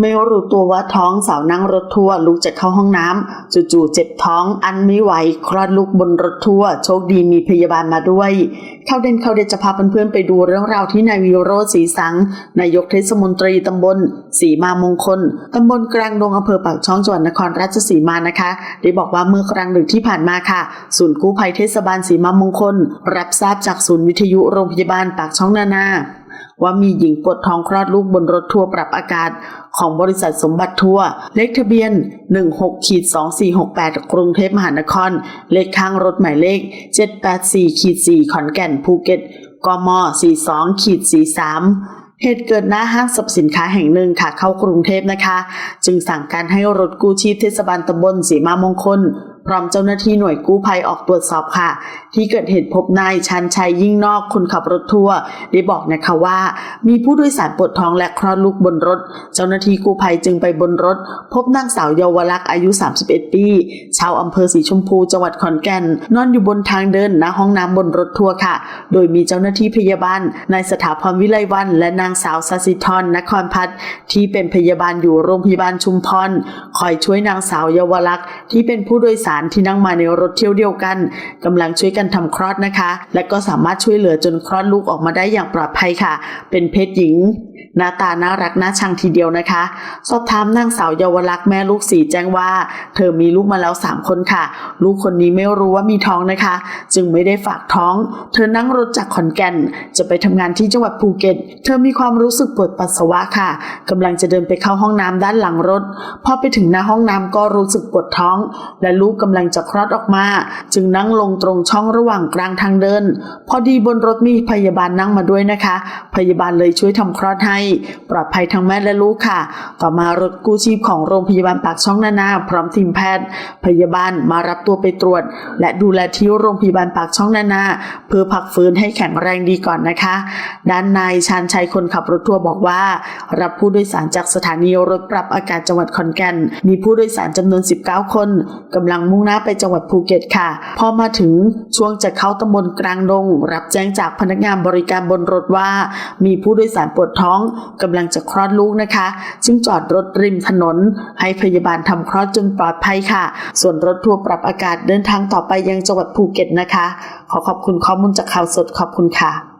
ไม่รู้ตัวว่าท้องสาวนั่งรถทัวร์ลุกจะเข้าห้องน้ำจู่ๆเจ็บท้องอันไม่ไหวคลอดลูกบนรถทัวร์โชคดีมีพยาบาลมาด้วย เข้าเด่นเข้าเด่นจะพาเพื่อนๆไปดูเรื่องราวที่นายวิโรจน์ศรีสัง นายกเทศมนตรีตำบลศรีมามงคลตำบลกลางดงอำเภอปากช่องจังหวัดนครราชสีมานะคะ ได้บอกว่าเมื่อกลางดึกที่ผ่านมาค่ะ ศูนย์กู้ภัยเทศบาลศรีมามงคล รับทราบจากศูนย์วิทยุโรงพยาบาลปากช่องนานา ว่ามีหญิงปวดท้องคลอดลูกบนรถทัวร์ปรับอากาศของบริษัทสมบัติทัวร์เลขทะเบียน 16ขีด2468 กรุงเทพมหานคร เลขข้างรถหมายเลข 784ขีด4ขอนแก่นภูเก็ตกม42ขีด43เหตุเกิดหน้าห้างสรรพสินค้าแห่งหนึ่งค่ะเข้ากรุงเทพนะคะ จึงสั่งการให้รถกู้ชีพเทศบาลตำบลศรีมามงคล พร้อมเจ้าหน้าที่หน่วยกู้ภัยออกตรวจสอบค่ะ ที่เกิดเหตุพบนายชันชัยยิ่งนอกคนขับรถทัวร์ได้บอกนะคะว่า มีผู้โดยสารปวดท้องและคลอดลูกบนรถ เจ้าหน้าที่กู้ภัยจึงไปบนรถ พบนางสาวเยาวลักษณ์อายุ 31 ปี ชาวอำเภอสีชมพูจังหวัดขอนแก่น นอนอยู่บนทางเดินหน้าห้องน้ำบนรถทัวร์ค่ะ โดยมีเจ้าหน้าที่พยาบาลนายสถาพรวิไลวันและนางสาวสสิธรนครพัฒน์ที่เป็นพยาบาลอยู่โรงพยาบาลชุมพรคอยช่วยนางสาวเยาวลักษณ์ที่เป็นผู้โดยสารที่นั่งมาในรถเที่ยวเดียวกันกำลังช่วยกันทำคลอดนะคะ และก็สามารถช่วยเหลือจนคลอดลูกออกมาได้อย่างปลอดภัยค่ะ เป็นเพศหญิง หน้าตาน่ารักน่าชังทีเดียวนะคะ สอบถามนางสาวเยาวลักษณ์แม่ลูกสี่แจ้งว่า เธอมีลูกมาแล้ว3คนค่ะ ลูกคนนี้ไม่รู้ว่ามีท้องนะคะ จึงไม่ได้ฝากท้อง เธอนั่งรถจากขอนแก่น จะไปทำงานที่จังหวัดภูเก็ต เธอมีความรู้สึกปวดปัสสาวะค่ะกำลังจะเดินไปเข้าห้องน้ำด้านหลังรถ พอไปถึงหน้าห้องน้ำก็รู้สึกปวดท้อง และลูกกำลังจะคลอดออกมา จึงนั่งลงตรงช่องระหว่างกลางทางเดิน พอดีบนรถมีพยาบาลนั่งมาด้วยนะคะ พยาบาลเลยช่วยทำคลอดให้ปลอดภัยทั้งแม่และลูกค่ะ ต่อมารถกู้ชีพของโรงพยาบาลปากช่องนานาพร้อมทีมแพทย์ พยาบาลมารับตัวไปตรวจ และดูแลที่โรงพยาบาลปากช่องนานาเพื่อพักฟื้นให้แข็งแรงดีก่อนนะคะ ด้านนายชาญชัยคนขับรถทัวร์บอกว่า รับผู้โดยสารจากสถานีรถปรับอากาศจังหวัดขอนแก่น มีผู้โดยสารจำนวน 19 คนกำลังมุ่งหน้าไปจังหวัดภูเก็ตค่ะ พอมาถึงช่วงจะเข้าตำบลกลางดง รับแจ้งจากพนักงานบริการบนรถว่า มีผู้โดยสารปวดท้องกำลังจะคลอดลูกนะคะ จึงจอดรถริมถนน ให้พยาบาลทำคลอดจนปลอดภัยค่ะ ส่วนรถทัวร์ปรับอากาศเดินทางต่อไปยังจังหวัดภูเก็ตนะคะ ขอขอบคุณข้อมูลจากข่าวสดขอบคุณค่ะ